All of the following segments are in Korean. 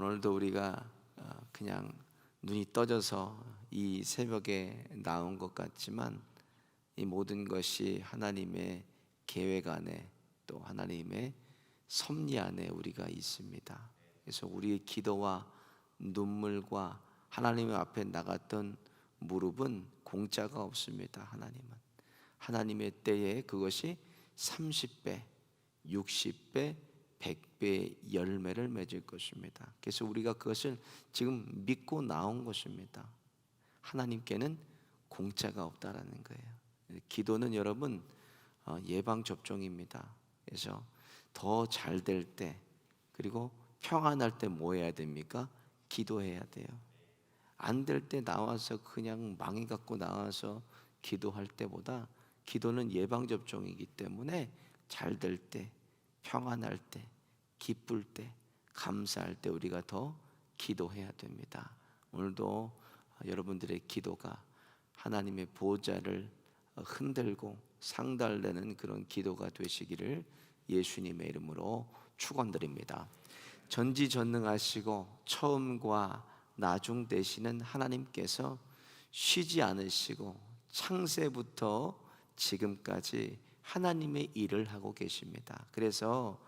오늘도 우리가 어, 그냥 눈이 떠져서 이 새벽에 나온 것 같지만 이 모든 것이 하나님의 계획 안에 또 하나님의 섭리 안에 우리가 있습니다. 그래서 우리의 기도와 눈물과 하나님 앞에 나갔던 무릎은 공짜가 없습니다. 하나님은 하나님의 때에 그것이 30배, 60배, 100배의 열매를 맺을 것입니다. 그래서 우리가 그것을 지금 믿고 나온 것입니다. 하나님께는 공짜가 없다라는 거예요. 기도는 여러분 어, 예방 접종입니다. 그래서 더 잘 될 때 그리고 평안할 때 뭐 해야 됩니까? 기도해야 돼요. 안 될 때 나와서 그냥 망이 갖고 나와서 기도할 때보다 기도는 예방 접종이기 때문에 잘 될 때, 평안할 때, 기쁠 때, 감사할 때 우리가 더 기도해야 됩니다. 오늘도 여러분들의 기도가 하나님의 보좌를 흔들고 상달되는 그런 기도가 되시기를 예수님의 이름으로 축원드립니다. 전지전능하시고 처음과 나중 되시는 하나님께서 쉬지 않으시고 창세부터 지금까지 하나님의 일을 하고 계십니다. 그래서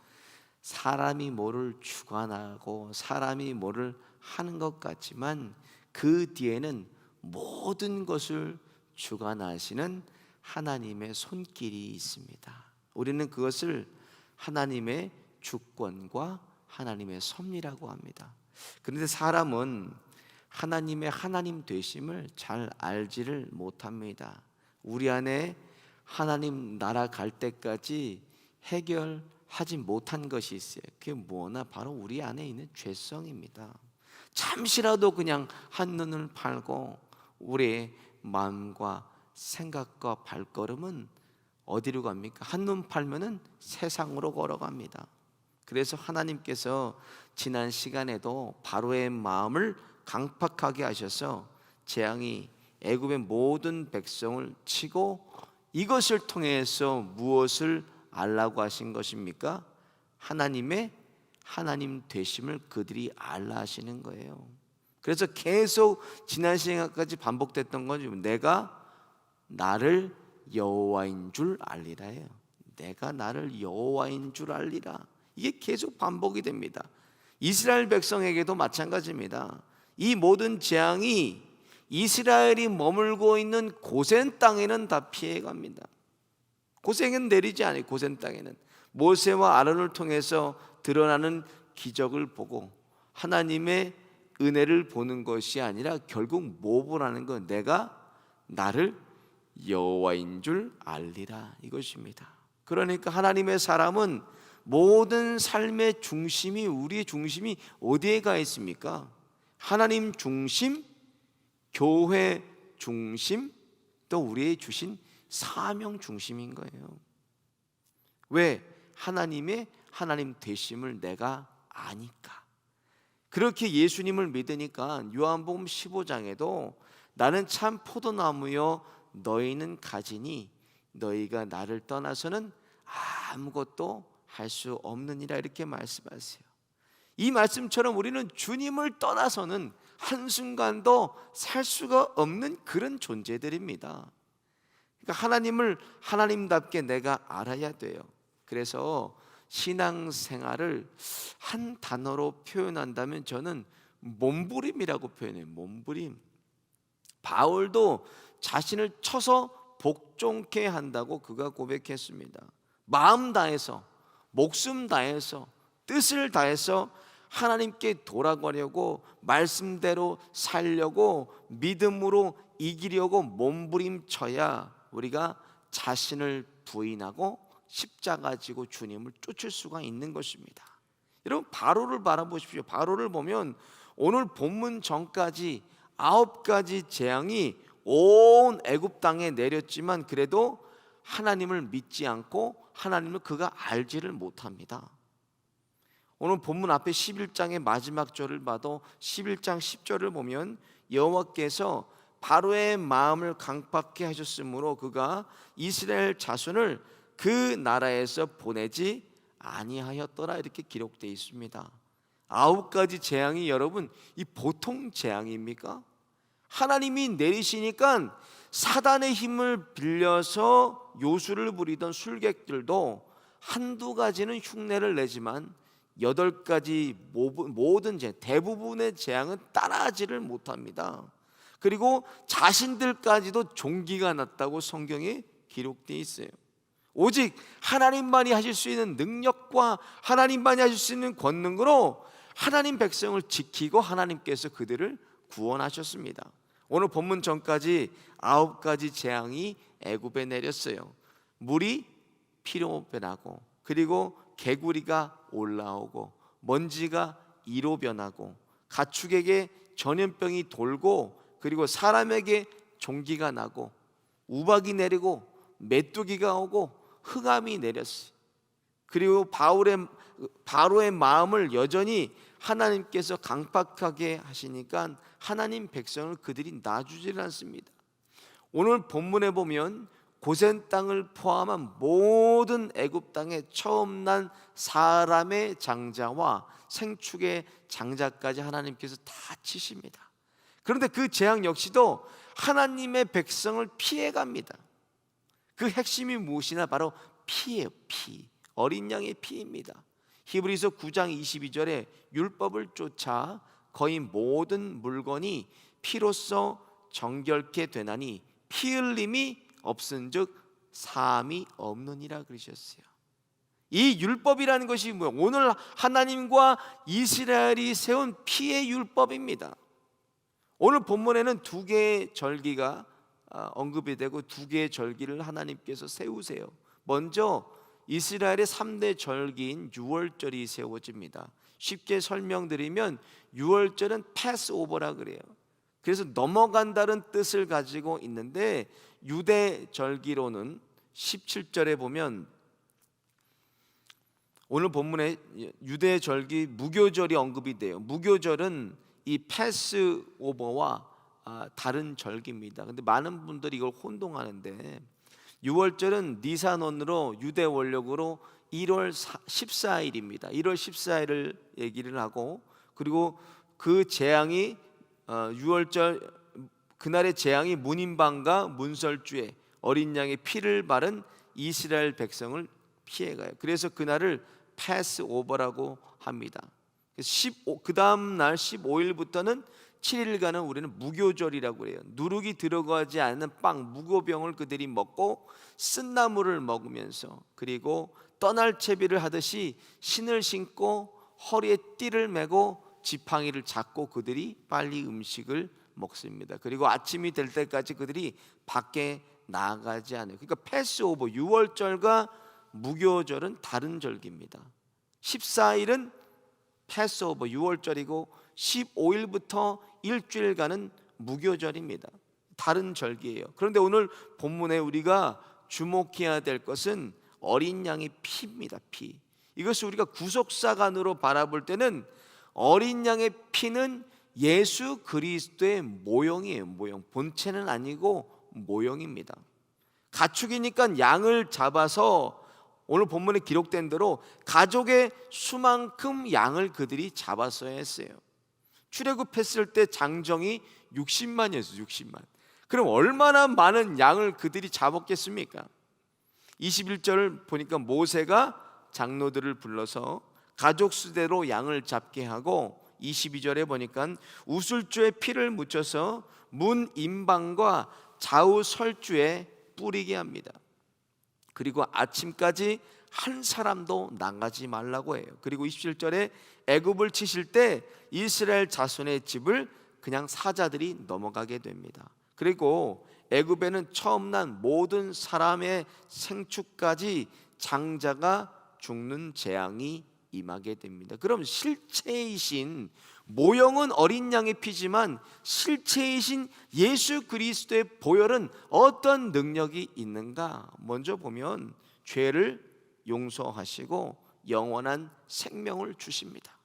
사람이 뭐를 주관하고 사람이 뭐를 하는 것 같지만 그 뒤에는 모든 것을 주관하시는 하나님의 손길이 있습니다. 우리는 그것을 하나님의 주권과 하나님의 섭리라고 합니다. 그런데 사람은 하나님의 하나님 되심을 잘 알지를 못합니다. 우리 안에 하나님 나라 갈 때까지 해결 하지 못한 것이 있어요. 그게 뭐나 바로 우리 안에 있는 죄성입니다. 잠시라도 그냥 한눈을 팔고 우리의 마음과 생각과 발걸음은 어디로 갑니까? 한눈 팔면은 세상으로 걸어갑니다. 그래서 하나님께서 지난 시간에도 바로의 마음을 강팍하게 하셔서 재앙이 애굽의 모든 백성을 치고 이것을 통해서 무엇을 알라고 하신 것입니까? 하나님의 하나님 되심을 그들이 알라 하시는 거예요. 그래서 계속 지난 시간까지 반복됐던 거죠. 내가 나를 여호와인 줄 알리라예요. 내가 나를 여호와인 줄 알리라. 이게 계속 반복이 됩니다. 이스라엘 백성에게도 마찬가지입니다. 이 모든 재앙이 이스라엘이 머물고 있는 고센 땅에는 다 피해 갑니다. 고센은 내리지 않아요. 고센 땅에는 모세와 아론을 통해서 드러나는 기적을 보고 하나님의 은혜를 보는 것이 아니라 결국 뭐 보라는 건 내가 나를 여호와인 줄 알리라 이것입니다. 그러니까 하나님의 사람은 모든 삶의 중심이 우리의 중심이 어디에 가 있습니까? 하나님 중심, 교회 중심, 또 우리의 주신 사명 중심인 거예요. 왜? 하나님의 하나님 되심을 내가 아니까. 그렇게 예수님을 믿으니까 요한복음 15장에도 나는 참 포도나무요 너희는 가지니 너희가 나를 떠나서는 아무것도 할 수 없느니라 이렇게 말씀하세요. 이 말씀처럼 우리는 주님을 떠나서는 한순간도 살 수가 없는 그런 존재들입니다. 그러니까 하나님을 하나님답게 내가 알아야 돼요. 그래서 신앙생활을 한 단어로 표현한다면 저는 몸부림이라고 표현해요. 몸부림. 바울도 자신을 쳐서 복종케 한다고 그가 고백했습니다. 마음 다해서 목숨 다해서 뜻을 다해서 하나님께 돌아가려고 말씀대로 살려고 믿음으로 이기려고 몸부림쳐야 우리가 자신을 부인하고 십자가 지고 주님을 쫓을 수가 있는 것입니다. 여러분 바로를 바라보십시오. 바로를 보면 오늘 본문 전까지 아홉 가지 재앙이 온 애굽 땅에 내렸지만 그래도 하나님을 믿지 않고 하나님을 그가 알지를 못합니다. 오늘 본문 앞에 11장의 마지막 절을 봐도 11장 10절을 보면 여호와께서 바로의 마음을 강팍케 하셨으므로 그가 이스라엘 자손을 그 나라에서 보내지 아니하였더라 이렇게 기록되어 있습니다. 아홉 가지 재앙이 여러분 이 보통 재앙입니까? 하나님이 내리시니까 사단의 힘을 빌려서 요술을 부리던 술객들도 한두 가지는 흉내를 내지만 여덟 가지 모든 재 대부분의 재앙은 따라하지를 못합니다. 그리고 자신들까지도 종기가 났다고 성경에 기록되어 있어요. 오직 하나님만이 하실 수 있는 능력과 하나님만이 하실 수 있는 권능으로 하나님 백성을 지키고 하나님께서 그들을 구원하셨습니다. 오늘 본문 전까지 아홉 가지 재앙이 애굽에 내렸어요. 물이 피로 변하고 그리고 개구리가 올라오고 먼지가 이로 변하고 가축에게 전염병이 돌고 그리고 사람에게 종기가 나고 우박이 내리고 메뚜기가 오고 흑암이 내렸어요. 그리고 바울의 바로의 마음을 여전히 하나님께서 강팍하게 하시니까 하나님 백성을 그들이 놔주질 않습니다. 오늘 본문에 보면 고센 땅을 포함한 모든 애굽 땅에 처음 난 사람의 장자와 생축의 장자까지 하나님께서 다 치십니다. 그런데 그 재앙 역시도 하나님의 백성을 피해 갑니다. 그 핵심이 무엇이나 바로 피예요, 피. 어린 양의 피입니다. 히브리서 9장 22절에 율법을 쫓아 거의 모든 물건이 피로써 정결케 되나니 피 흘림이 없은즉 사함이 없느니라 그러셨어요. 이 율법이라는 것이 뭐야? 오늘 하나님과 이스라엘이 세운 피의 율법입니다. 오늘 본문에는 두 개의 절기가 아, 언급이 되고 두 개의 절기를 하나님께서 세우세요. 먼저 이스라엘의 3대 절기인 유월절이 세워집니다. 쉽게 설명드리면 유월절은 패스오버라 그래요. 그래서 넘어간다는 뜻을 가지고 있는데 유대 절기로는 17절에 보면 오늘 본문에 유대 절기 무교절이 언급이 돼요. 무교절은 이 패스 오버와 아, 다른 절기입니다. 근데 많은 분들이 이걸 혼동하는데 6월절은 니산원으로 유대 원력으로 1월 14일입니다. 1월 14일을 얘기를 하고 그리고 그 재앙이 6월절 어, 그날의 재앙이 문인방과 문설주에 어린 양의 피를 바른 이스라엘 백성을 피해가요. 그래서 그날을 패스 오버라고 합니다. 15, 그 다음 날 15일부터는 7일간은 우리는 무교절이라고 해요. 누룩이 들어가지 않는 빵 무교병을 그들이 먹고 쓴나물을 먹으면서 그리고 떠날 채비를 하듯이 신을 신고 허리에 띠를 메고 지팡이를 잡고 그들이 빨리 음식을 먹습니다. 그리고 아침이 될 때까지 그들이 밖에 나가지 않아요. 그러니까 패스오버 6월절과 무교절은 다른 절기입니다. 14일은 패스오버 6월절이고 15일부터 일주일간은 무교절입니다. 다른 절기예요. 그런데 오늘 본문에 우리가 주목해야 될 것은 어린 양의 피입니다. 피. 이것을 우리가 구속사관으로 바라볼 때는 어린 양의 피는 예수 그리스도의 모형이에요. 모형. 본체는 아니고 모형입니다. 가축이니까 양을 잡아서 오늘 본문에 기록된 대로 가족의 수만큼 양을 그들이 잡았어야 했어요. 출애굽했을 때 장정이 60만이었어요. 60만. 그럼 얼마나 많은 양을 그들이 잡았겠습니까? 21절을 보니까 모세가 장로들을 불러서 가족 수대로 양을 잡게 하고 22절에 보니까 우슬주에 피를 묻혀서 문 임방과 좌우 설주에 뿌리게 합니다. 그리고 아침까지 한 사람도 나가지 말라고 해요. 그리고 27절에 애굽을 치실 때 이스라엘 자손의 집을 그냥 사자들이 넘어가게 됩니다. 그리고 애굽에는 처음 난 모든 사람의 생축까지 장자가 죽는 재앙이 임하게 됩니다. 그럼 실체이신 모형은 어린 양의 피지만 실체이신 예수 그리스도의 보혈은 어떤 능력이 있는가? 먼저 보면 죄를 용서하시고 영원한 생명을 주십니다.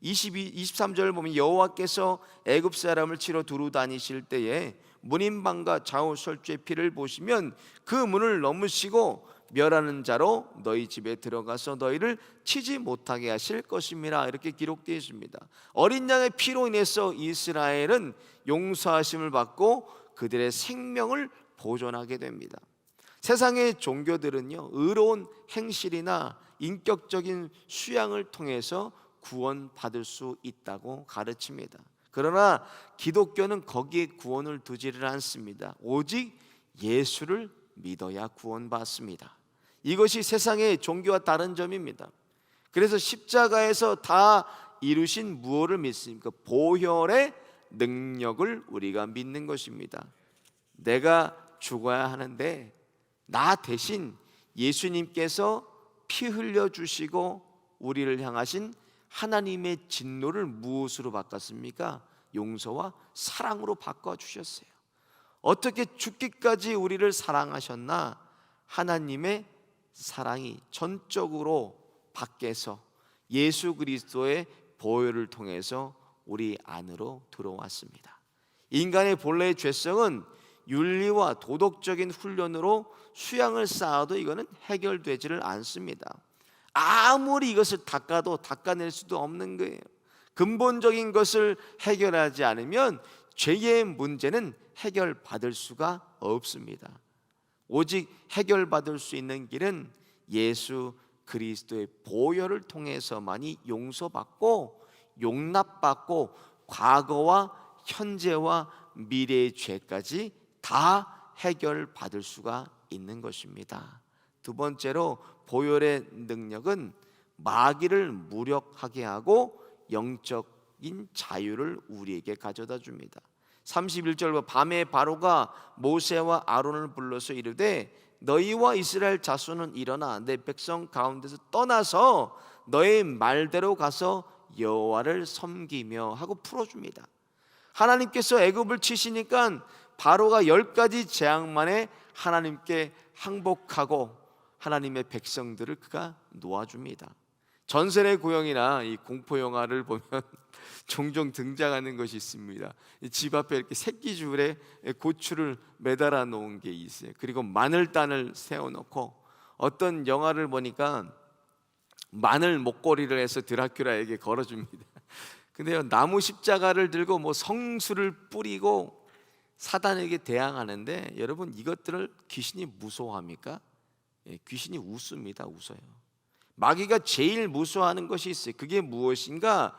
22, 23절을 보면 여호와께서 애굽 사람을 치러 두루 다니실 때에 문인방과 좌우 설주의 피를 보시면 그 문을 넘으시고 멸하는 자로 너희 집에 들어가서 너희를 치지 못하게 하실 것입니다. 이렇게 기록되어 있습니다. 어린 양의 피로 인해서 이스라엘은 용서하심을 받고 그들의 생명을 보존하게 됩니다. 세상의 종교들은요, 의로운 행실이나 인격적인 수양을 통해서 구원받을 수 있다고 가르칩니다. 그러나 기독교는 거기에 구원을 두지를 않습니다. 오직 예수를 믿어야 구원받습니다. 이것이 세상의 종교와 다른 점입니다. 그래서 십자가에서 다 이루신 무엇을 믿습니까? 보혈의 능력을 우리가 믿는 것입니다. 내가 죽어야 하는데 나 대신 예수님께서 피 흘려 주시고 우리를 향하신 하나님의 진노를 무엇으로 바꿨습니까? 용서와 사랑으로 바꿔 주셨어요. 어떻게 죽기까지 우리를 사랑하셨나? 하나님의 사랑이 전적으로 밖에서 예수 그리스도의 보혈을 통해서 우리 안으로 들어왔습니다. 인간의 본래의 죄성은 윤리와 도덕적인 훈련으로 수양을 쌓아도 이거는 해결되지를 않습니다. 아무리 이것을 닦아도 닦아낼 수도 없는 거예요. 근본적인 것을 해결하지 않으면 죄의 문제는 해결받을 수가 없습니다. 오직 해결받을 수 있는 길은 예수 그리스도의 보혈을 통해서만이 용서받고 용납받고 과거와 현재와 미래의 죄까지 다 해결받을 수가 있는 것입니다. 두 번째로 보혈의 능력은 마귀를 무력하게 하고 영적인 자유를 우리에게 가져다 줍니다. 31절 밤에 바로가 모세와 아론을 불러서 이르되 너희와 이스라엘 자손은 일어나 내 백성 가운데서 떠나서 너의 말대로 가서 여호와를 섬기며 하고 풀어줍니다. 하나님께서 애굽을 치시니까 바로가 열 가지 재앙만에 하나님께 항복하고 하나님의 백성들을 그가 놓아줍니다. 전설의 고영이나 이 공포 영화를 보면 종종 등장하는 것이 있습니다. 집 앞에 이렇게 새끼 줄에 고추를 매달아 놓은 게 있어요. 그리고 마늘단을 세워 놓고 어떤 영화를 보니까 마늘 목걸이를 해서 드라큘라에게 걸어 줍니다. 근데요, 나무 십자가를 들고 뭐 성수를 뿌리고 사단에게 대항하는데 여러분 이것들을 귀신이 무서워합니까? 예, 귀신이 웃습니다. 웃어요. 마귀가 제일 무서워하는 것이 있어요. 그게 무엇인가?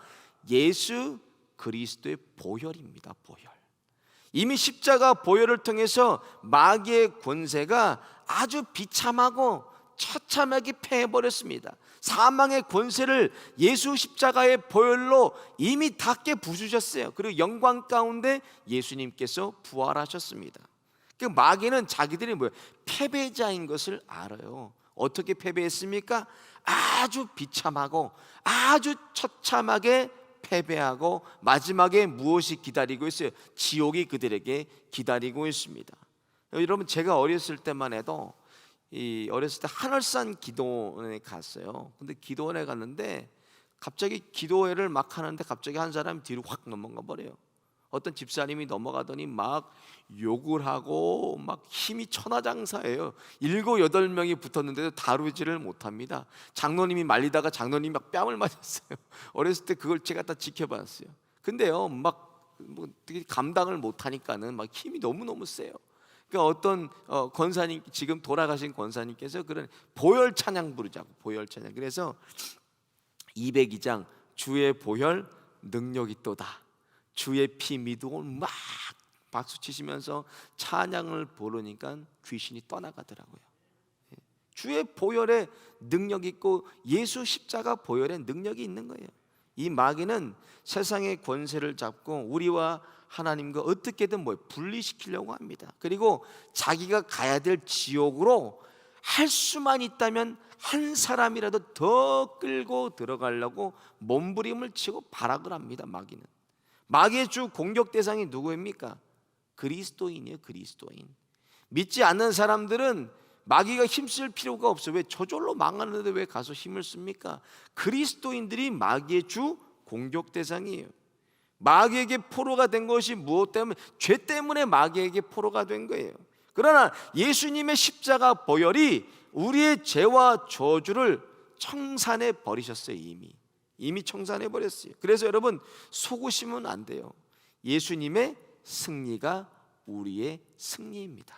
예수 그리스도의 보혈입니다. 보혈. 이미 십자가 보혈을 통해서 마귀의 권세가 아주 비참하고 처참하게 패해버렸습니다. 사망의 권세를 예수 십자가의 보혈로 이미 닿게 부수셨어요. 그리고 영광 가운데 예수님께서 부활하셨습니다. 그 마귀는 자기들이 뭐예요? 패배자인 것을 알아요. 어떻게 패배했습니까? 아주 비참하고 아주 처참하게 패배하고 마지막에 무엇이 기다리고 있어요? 지옥이 그들에게 기다리고 있습니다. 여러분 제가 어렸을 때만 해도 이 어렸을 때 하늘산 기도원에 갔어요. 근데 기도원에 갔는데 갑자기 기도회를 막 하는데 갑자기 한 사람이 뒤로 확 넘어가 버려요. 어떤 집사님이 넘어가더니 막 욕을 하고 막 힘이 천하장사예요. 일곱 여덟 명이 붙었는데도 다루지를 못합니다. 장로님이 말리다가 장로님이 막 뺨을 맞았어요. 어렸을 때 그걸 제가 다 지켜봤어요. 근데요, 막뭐 되게 감당을 못하니까는 막 힘이 너무 너무 세요. 그러니까 어떤 어, 권사님 지금 돌아가신 권사님께서 그런 보혈 찬양 부르자고 보혈 찬양. 그래서 202장 주의 보혈 능력이 또다. 주의 피 믿고 막 박수 치시면서 찬양을 부르니까 귀신이 떠나가더라고요. 예. 주의 보혈에 능력 있고 예수 십자가 보혈에 능력이 있는 거예요. 이 마귀는 세상의 권세를 잡고 우리와 하나님과 어떻게든 뭐 분리시키려고 합니다. 그리고 자기가 가야 될 지옥으로 할 수만 있다면 한 사람이라도 더 끌고 들어가려고 몸부림을 치고 발악을 합니다. 마귀는. 마귀의 주 공격 대상이 누구입니까? 그리스도인이에요, 그리스도인. 믿지 않는 사람들은 마귀가 힘쓸 필요가 없어. 왜 저절로 망하는데 왜 가서 힘을 씁니까? 그리스도인들이 마귀의 주 공격 대상이에요. 마귀에게 포로가 된 것이 무엇 때문에 죄 때문에 마귀에게 포로가 된 거예요. 그러나 예수님의 십자가 보혈이 우리의 죄와 저주를 청산해 버리셨어요 이미 이미 청산해 버렸어요. 그래서 여러분 속으시면 안 돼요. 예수님의 승리가 우리의 승리입니다.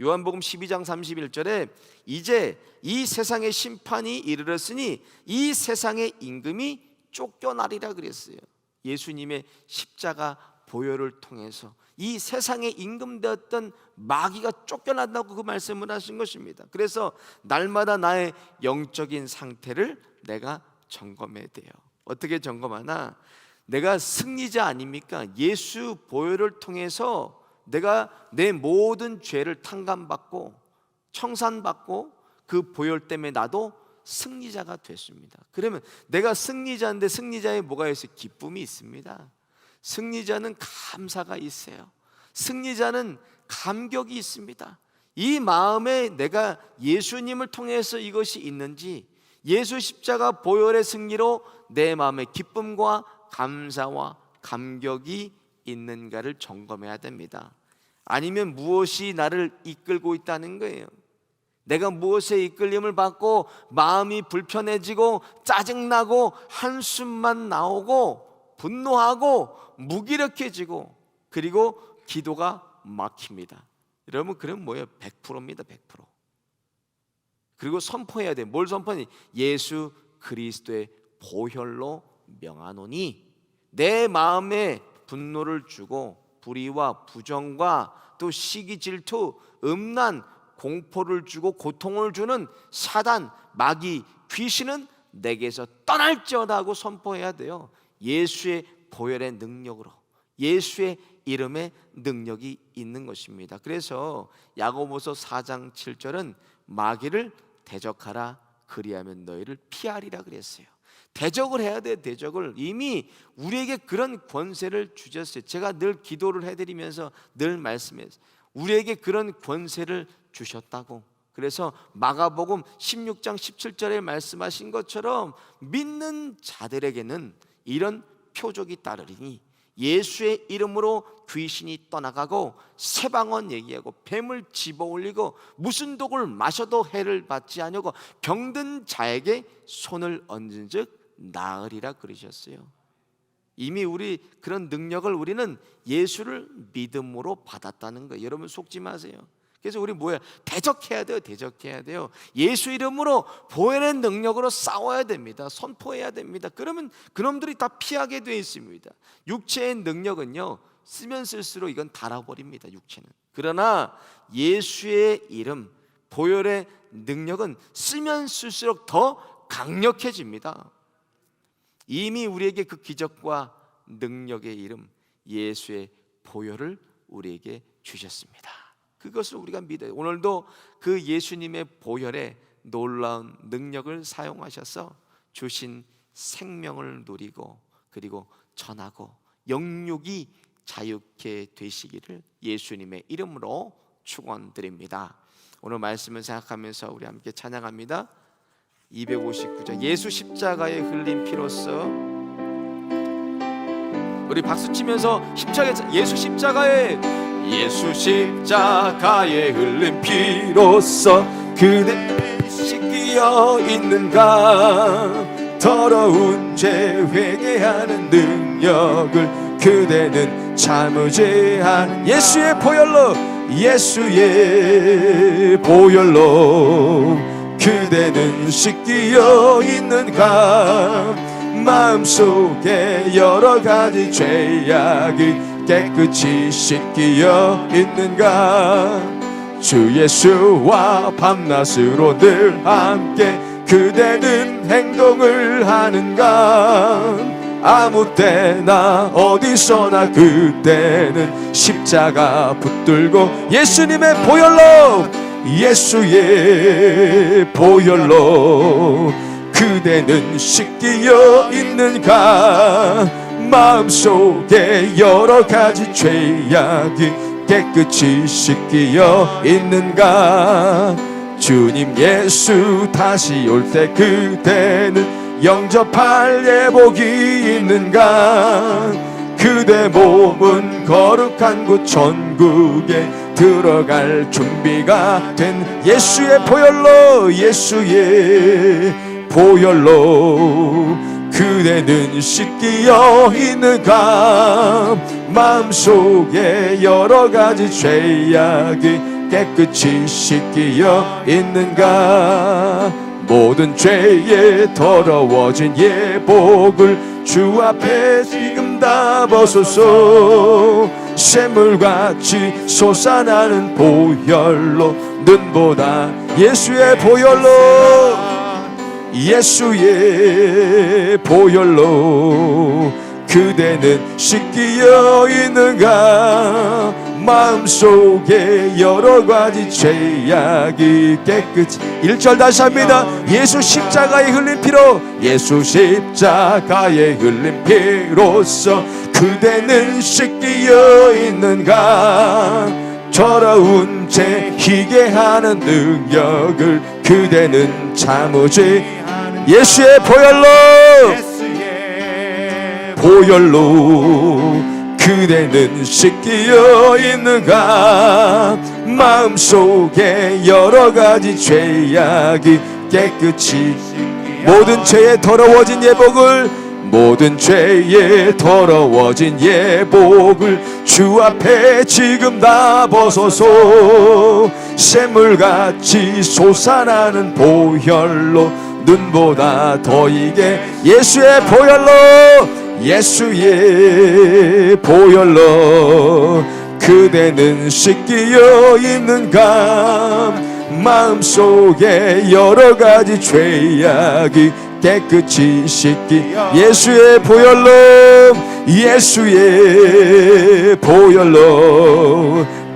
요한복음 12장 31절에 이제 이 세상의 심판이 이르렀으니 이 세상의 임금이 쫓겨나리라 그랬어요. 예수님의 십자가 보혈을 통해서 이 세상의 임금 되었던 마귀가 쫓겨난다고 그 말씀을 하신 것입니다. 그래서 날마다 나의 영적인 상태를 내가 점검해야 돼요. 어떻게 점검하나? 내가 승리자 아닙니까? 예수 보혈을 통해서 내가 내 모든 죄를 탕감받고 청산받고 그 보혈 때문에 나도 승리자가 됐습니다. 그러면 내가 승리자인데 승리자에 뭐가 있어요? 기쁨이 있습니다. 승리자는 감사가 있어요. 승리자는 감격이 있습니다. 이 마음에 내가 예수님을 통해서 이것이 있는지 예수 십자가 보혈의 승리로 내 마음에 기쁨과 감사와 감격이 있는가를 점검해야 됩니다. 아니면 무엇이 나를 이끌고 있다는 거예요. 내가 무엇에 이끌림을 받고 마음이 불편해지고 짜증나고 한숨만 나오고 분노하고 무기력해지고 그리고 기도가 막힙니다. 여러분 그럼 뭐예요? 100%입니다. 100%. 그리고 선포해야 돼. 뭘 선포하니? 예수 그리스도의 보혈로 명하노니 내 마음에 분노를 주고 불의와 부정과 또 시기 질투 음란 공포를 주고 고통을 주는 사단 마귀 귀신은 내게서 떠날지어다 하고 선포해야 돼요. 예수의 보혈의 능력으로 예수의 이름의 능력이 있는 것입니다. 그래서 야고보서 4장 7절은 마귀를 대적하라 그리하면 너희를 피하리라 그랬어요. 대적을 해야 돼 대적을 이미 우리에게 그런 권세를 주셨어요. 제가 늘 기도를 해드리면서 늘 말씀했어요. 우리에게 그런 권세를 주셨다고. 그래서 마가복음 16장 17절에 말씀하신 것처럼 믿는 자들에게는 이런 표적이 따르리니 예수의 이름으로 귀신이 떠나가고 세방언 얘기하고 뱀을 집어올리고 무슨 독을 마셔도 해를 받지 아니하고 병든 자에게 손을 얹은즉 나으리라 그러셨어요. 이미 우리 그런 능력을 우리는 예수를 믿음으로 받았다는 거예요. 여러분 속지 마세요. 그래서 우리 뭐야? 대적해야 돼요. 대적해야 돼요. 예수 이름으로 보혈의 능력으로 싸워야 됩니다. 선포해야 됩니다. 그러면 그놈들이 다 피하게 되어 있습니다. 육체의 능력은요. 쓰면 쓸수록 이건 닳아버립니다. 육체는. 그러나 예수의 이름 보혈의 능력은 쓰면 쓸수록 더 강력해집니다. 이미 우리에게 그 기적과 능력의 이름 예수의 보혈을 우리에게 주셨습니다. 그것을 우리가 믿어요. 오늘도 그 예수님의 보혈에 놀라운 능력을 사용하셔서 주신 생명을 누리고 그리고 전하고 영육이 자유케 되시기를 예수님의 이름으로 축원드립니다. 오늘 말씀을 생각하면서 우리 함께 찬양합니다. 259절 예수 십자가에 흘린 피로써 우리 박수 치면서 십자가 예수 십자가에 예수 십자가에 흘린 피로써 그대 씻기어 있는가? 더러운 죄 회개하는 능력을 그대는 참으제한 예수의 보혈로 예수의 보혈로 그대는 씻기어 있는가? 마음속에 여러 가지 죄악이 깨끗이 씻기어 있는가? 주 예수와 밤낮으로 늘 함께 그대는 행동을 하는가? 아무 때나 어디서나 그때는 십자가 붙들고 예수님의 보혈로 예수의 보혈로 그대는 씻기어 있는가 마음속에 여러 가지 죄악이 깨끗이 씻기어 있는가? 주님 예수 다시 올 때 그대는 영접할 예복이 있는가? 그대 몸은 거룩한 곳 천국에 들어갈 준비가 된 예수의 보혈로 예수의 보혈로 그대는 씻기어 있는가 마음속에 여러 가지 죄악이 깨끗이 씻기어 있는가? 모든 죄에 더러워진 예복을 주 앞에 지금 다 벗소서. 샘물같이 솟아나는 보혈로 눈보다 예수의 보혈로 예수의 보혈로 그대는 씻기어 있는가? 마음속에 여러 가지 죄악이 깨끗이 1절 다시 합니다. 예수 십자가에 흘린 피로 예수 십자가에 흘린 피로써 그대는 씻기어 있는가? 더러운 죄 희게 하는 능력을 그대는 참으지 예수의 보혈로. 보혈로 그대는 씻기어 있는가? 마음속에 여러 가지 죄악이 깨끗이 모든 죄에 더러워진 예복을 모든 죄에 더러워진 예복을 주 앞에 지금 다 벗어서 샘물같이 솟아나는 보혈로 눈보다 더 이게 예수의 보혈로 예수의 보혈로 그대는 씻기어 있는가 마음속에 여러 가지 죄악이 깨끗이 씻기. 예수의 보혈로 예수의 보혈로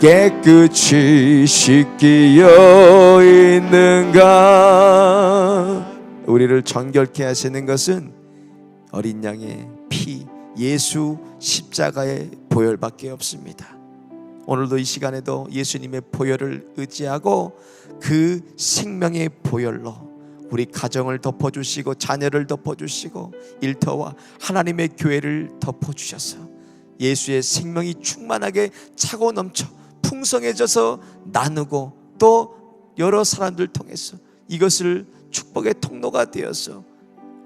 깨끗이 씻기어 있는가 우리를 정결케 하시는 것은 어린 양의 피 예수 십자가의 보혈밖에 없습니다. 오늘도 이 시간에도 예수님의 보혈을 의지하고 그 생명의 보혈로 우리 가정을 덮어주시고 자녀를 덮어주시고 일터와 하나님의 교회를 덮어주셔서 예수의 생명이 충만하게 차고 넘쳐 풍성해져서 나누고 또 여러 사람들 통해서 이것을 축복의 통로가 되어서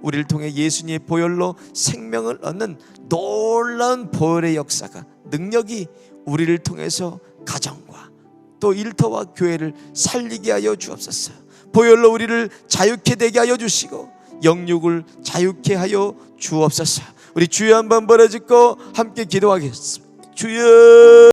우리를 통해 예수님의 보혈로 생명을 얻는 놀라운 보혈의 역사가 능력이 우리를 통해서 가정과 또 일터와 교회를 살리게 하여 주옵소서. 보혈로 우리를 자유케 되게 하여 주시고 영육을 자유케 하여 주옵소서. 우리 주여 한번 벌어짓고 함께 기도하겠습니다. 주여